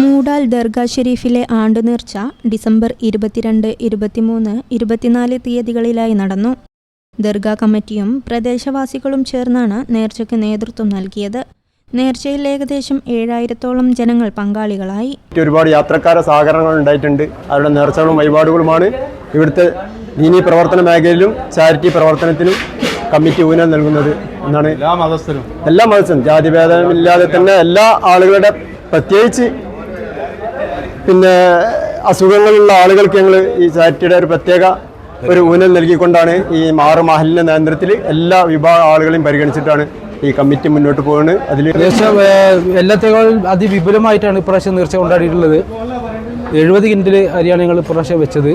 മൂടാൽ ദർഗ ഷെരീഫിലെ ആണ്ടുനേർച്ച ഡിസംബർ ഇരുപത്തിരണ്ട് ഇരുപത്തിമൂന്ന് ഇരുപത്തിനാല് തീയതികളിലായി നടന്നു. ദർഗ കമ്മിറ്റിയും പ്രദേശവാസികളും ചേർന്നാണ് നേർച്ചയ്ക്ക് നേതൃത്വം നൽകിയത്. നേർച്ചയിൽ ഏകദേശം ഏഴായിരത്തോളം ജനങ്ങൾ പങ്കാളികളായി. ഒരുപാട് യാത്രക്കാര സഹകരണങ്ങൾ ഉണ്ടായിട്ടുണ്ട്. അവരുടെ നേർച്ചകളും വഴിപാടുകളുമാണ് ഇവിടുത്തെ ദീനീ പ്രവർത്തന മേഖലയിലും ചാരിറ്റി പ്രവർത്തനത്തിലും കമ്മിറ്റി ഊന്നൽ നൽകുന്നത് എന്നാണ് എല്ലാ മതസ്ഥരും. എല്ലാ മതസ്ഥരും. ജാതിഭേദമില്ലാതെ തന്നെ എല്ലാ ആളുകളുടെ പ്രത്യേകിച്ച് പിന്നെ അസുഖങ്ങളുള്ള ആളുകൾക്ക് ഞങ്ങൾ ഈ ചാരിറ്റിയുടെ ഒരു പ്രത്യേക ഒരു ഊന്നൽ നൽകിക്കൊണ്ടാണ് ഈ മാറു മഹലിന്റെ നേതൃത്വത്തിൽ എല്ലാ വിഭാഗ ആളുകളെയും പരിഗണിച്ചിട്ടാണ് ഈ കമ്മിറ്റി മുന്നോട്ട് പോകുന്നത്. അതിൽ ഏകദേശം എല്ലാത്തേക്കാളും അതിവിപുലമായിട്ടാണ് ഇപ്രാവശ്യം നേർച്ച കൊണ്ടാടിയിട്ടുള്ളത്. എഴുപത് കിൻഡിൽ അരിയാണ് ഞങ്ങൾ ഇപ്രാവശ്യം വെച്ചത്.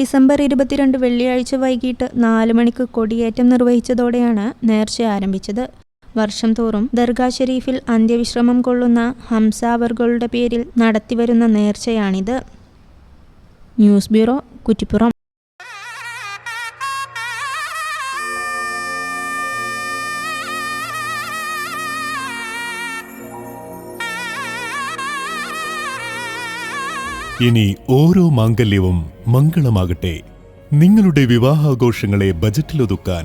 ഡിസംബർ ഇരുപത്തിരണ്ട് വെള്ളിയാഴ്ച വൈകിട്ട് നാല് മണിക്ക് കൊടിയേറ്റം നിർവഹിച്ചതോടെയാണ് നേർച്ച ആരംഭിച്ചത്. വർഷം തോറും ദർഗാ ഷെരീഫിൽ അന്ത്യവിശ്രമം കൊള്ളുന്ന ഹംസാവറുകളുടെ പേരിൽ നടത്തിവരുന്ന നേർച്ചയാണിത്. News bureau Kuttippuram. ഇനി ഓരോ മാംഗല്യവും മംഗളമാകട്ടെ. നിങ്ങളുടെ വിവാഹാഘോഷങ്ങളെ ബജറ്റിലൊതുക്കാൻ